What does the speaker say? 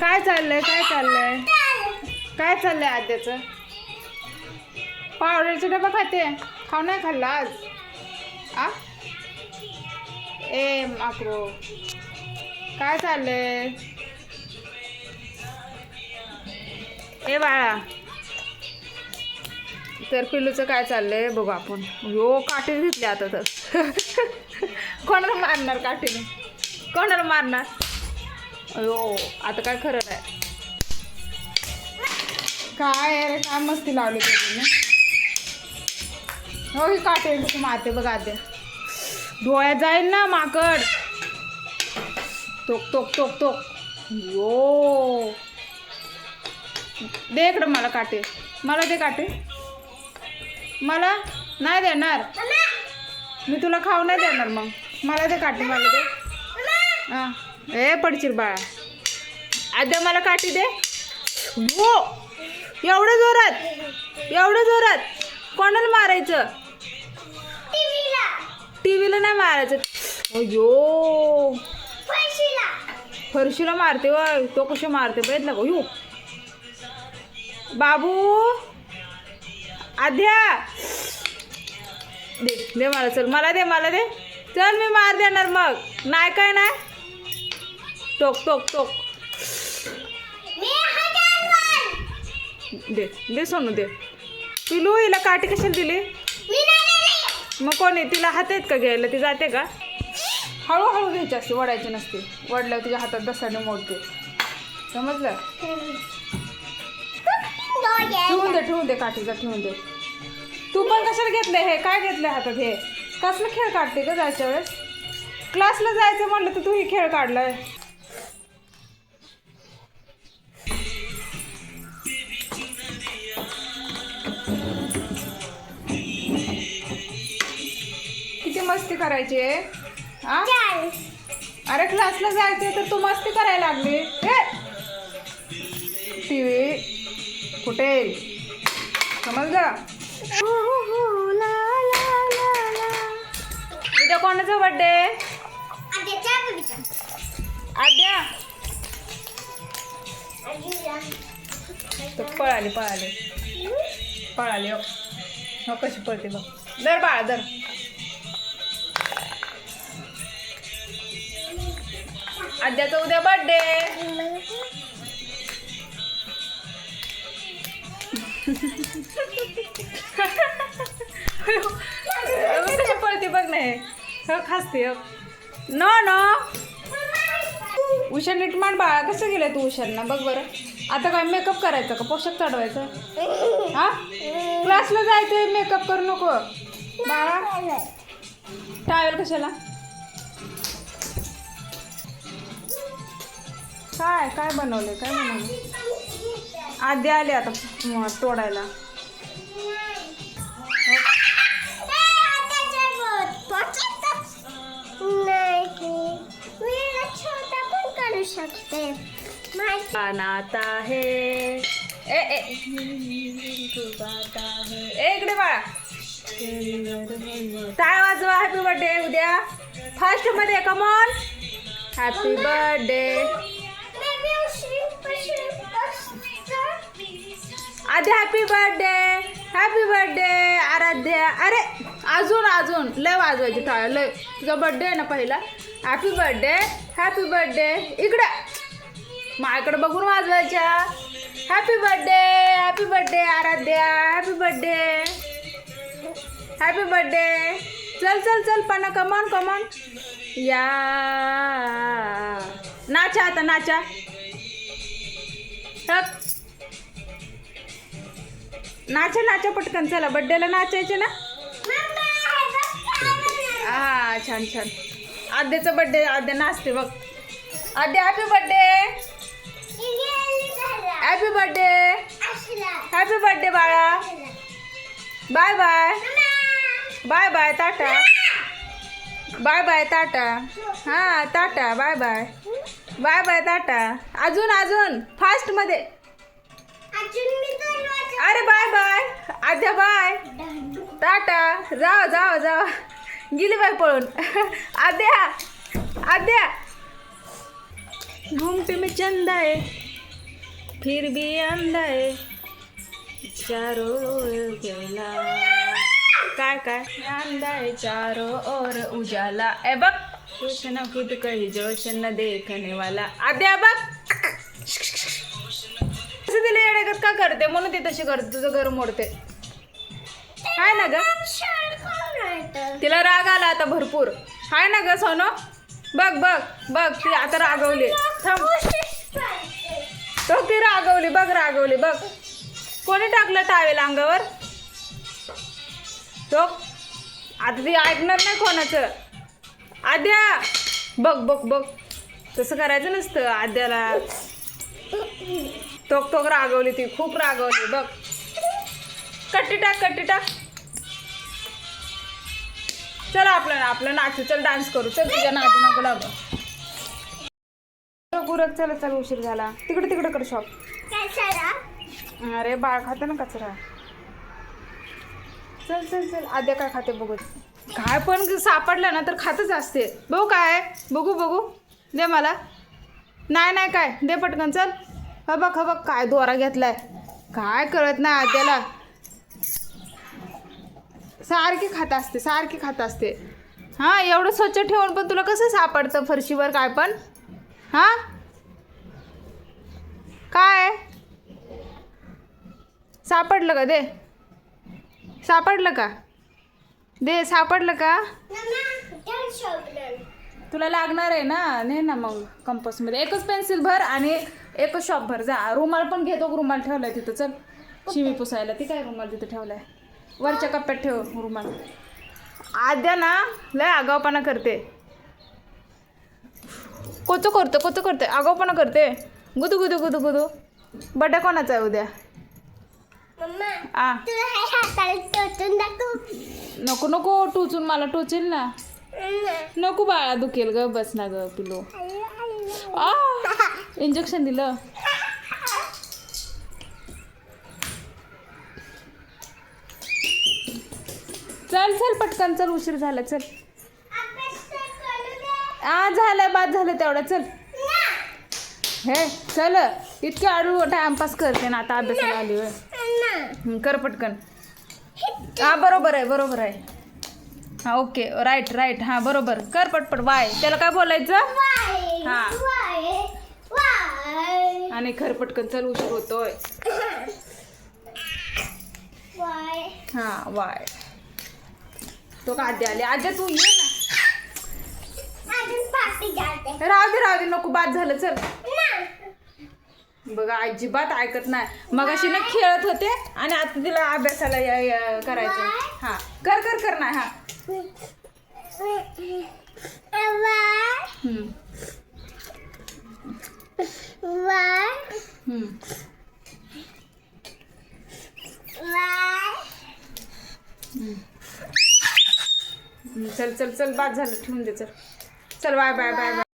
काय चाललंय? काय चाललंय? काय चाललंय आद्याचं? पावडरचा डबा खाते. खाऊ नाही खाल्ला आज. आ? ए माकरो काय चाललंय? ए बाळा. तर पिल्लूचं काय चाललंय? बघू आपण. यो काठी घेतली आता तर. कोणाला मारणार काठीने? कोणाला मारणार? अयो आता काय खरं नाही. काय रे काय मस्ती लावली त्याने हो ही काटे कसं मारते बघा आते डोळ्यात जाईल ना माकड. तोक तोक तोक तोक यो दे इकडं मला काटे. मला दे काटे. मला नाही देणार. मी तुला खाऊ नाही देणार मग. मला दे काटे मला दे. हां. ए पडशील बाळा. आद्या मला काठी दे. हो एवढं जोरात एवढं जोरात. कोणाला मारायचं? टी व्हीला नाही मारायचं. अयो फरशीला. मारते वय तो कसे मारते बघितलं का? यो बाबू. आद्या. दे दे मला चल. मला दे मला दे. चल मी मार देणार मग. नाही काय नाही. टोक टोक टोक. दे दे सोनू दे. पिलू हिला काठी कशाला दिली? मग कोणी तिला हात आहेत का घ्यायला? ती जाते का? हळूहळू घ्यायची असते वडायची नसते. वडल्यावर तुझ्या हातात दसाने मोडते. समजलं? ठेवून दे ठेवून दे काठीचा ठेवून दे. तू पण कशाला घेतलं हे? काय घेतलं हातात हे? कसलं खेळ काढते का जायच्या वेळेस? क्लासला जायचं म्हणलं तर तू ही खेळ काढलाय. मस्ती करायची आहे? हा? अरे क्लासला जायचे तर तू मस्ती करायला लागली. टी व्ही कुठे? समजलं? उद्या कोणाचा बर्थडे आद्या? पळाली पळाली. पळाली हो. हो कशी पळते बघ. दर बाळा दर आद्याचा उद्या बर्थडे कशी पळते बघ नाही हो. खासते न न. नो नीट मांड बाळा. कसं गेलं तू उशांना बघ बरं. आता काय मेकअप करायचं का? पोशाख चढवायचं? हा? क्लासला जायचं मेकअप करू नको. बाळा. टावेल कशाला? काय काय बनवले काय बनवले आधी आले आता तोडायला. शकते है ए ए. इकडे बाळा. टाळ वाजवा? हॅपी बर्थडे उद्या. फर्स्टमध्ये कमॉन हॅपी बर्थडे आधी happy birthday happy birthday Aaradhya. अरे अजून अजून. लय वाजवायची टाळ लय. तुझा बर्थडे आहे ना पहिला. हॅपी बर्थडे हॅपी बर्थडे इकडं. माझ्याकडे बघून वाजवायच्या. Happy birthday happy birthday Aaradhya. Happy birthday happy birthday चल चल चल पण कमॉन कमॉन या. नाचा आता नाचा. हप. नाचा नाचा पटकन चला बड्डेला नाचायचे ना? हा छान छान. आद्याचा बड्डे आद्या नाचते बघ. Adya happy birthday happy birthday happy birthday बाळा. Bye bye bye bye tata. Bye bye tata. हां tata. Bye bye bye bye tata. अजून अजून. फास्टमध्ये अरे bye bye. Adya bye. Tata. जाव जावा जाव. गेली बाय पळून. आद्या. आद्या. घूमते में चंद आहे फिर भी अंधा आहे चारो ओर उजाला काय काय? अंधा आहे चारो ओर उजाला. ए बघ. रोशन खुद कही जोशन देखने वाला. आद्या बघ. का करते? म्हणून ती तशी करते तुझं घर मोडते. हाय ना ग. तिला राग आला आता भरपूर. हाय ना ग सोनो. बघ बघ बघ ती आता रागवली. थांब. तो ती रागवली बघ रागवली बघ. कोणी टाकलं टावेल अंगावर? तो? आता ती ऐकणार नाही कोणाचं. आद्या बघ बघ बघ. तसं करायचं नसतं आद्याला. तोक तोक रागवली ती खूप रागवली बघ. कट्टी टाक कट्टी टाक चल आपलं आपलं नाचू चल डान्स करू. चल तुझ्या नाचू नको लागू. गुरक चल चल उशीर झाला. तिकडे तिकडे कर शॉप अरे बाळ खाते ना कचरा. चल चल चल. आद्या काय खाते बघू. काय पण सापडलं ना तर खातच असते. बघू काय बघू बघू. दे मला. नाही नाही काय? दे पटकन चल. हा बघ हा बघ काय दोरा घेतलाय. काय कळत नाही आद्याला सारखी खात असते सारखी खात असते. हां एवढं स्वच्छ ठेवून पण तुला कसं सापडतं फरशीवर काय पण? हां? काय? सापडलं का? दे. सापडलं का? दे सापडलं का? तुला लागणार आहे ना? ने ना मग कंपसमध्ये. एकच पेन्सिल भर आणि एकच शॉप भर. जा. रुमाल पण घेतो रुमाल ठेवलाय तिथं. चल. शिवी पुसायला. ती काय रुमाल तिथं ठेवलाय? वरच्या कप्प्यात ठेव रुमाल. आद्या ना लय आगावपणा करते. कोचं करते? कोचं करते? आगावपणा करते. गुदू गुदू गुदू गुदू. बड्डा कोणाचा आहे उद्या? आ. नको नको. टोचून मला टोचेल ना. नको बाळा दुखेल ग बस ना ग पिलो. आ इंजेक्शन दिलं. चल चल पटकन चल उशीर झाला चल. आ झालं बाद झालं तेवढं चल. हे चल इतके आडू टाइमपास करते ना आता अभ्यासाला आली होय. कर पटकन. हा बरोबर आहे बरोबर आहे. हा ओके. राईट राईट हा बरोबर. कर पटपट. वाय त्याला काय बोलायचं? आणि खर पटकन चल उशीर होतोय. हा वाय तो का आद्या आले? आद्या तू ये ना. राहू दे राहू दे नको बाद झालं चल. बघा अजिबात ऐकत नाही. मग अशी ना खेळत होते आणि आता तिला अभ्यासाला करायचं हा. कर कर कर नाही हा. चल चल चल बाद झालं. ठेवून दे चल. चल बाय बाय बाय बाय.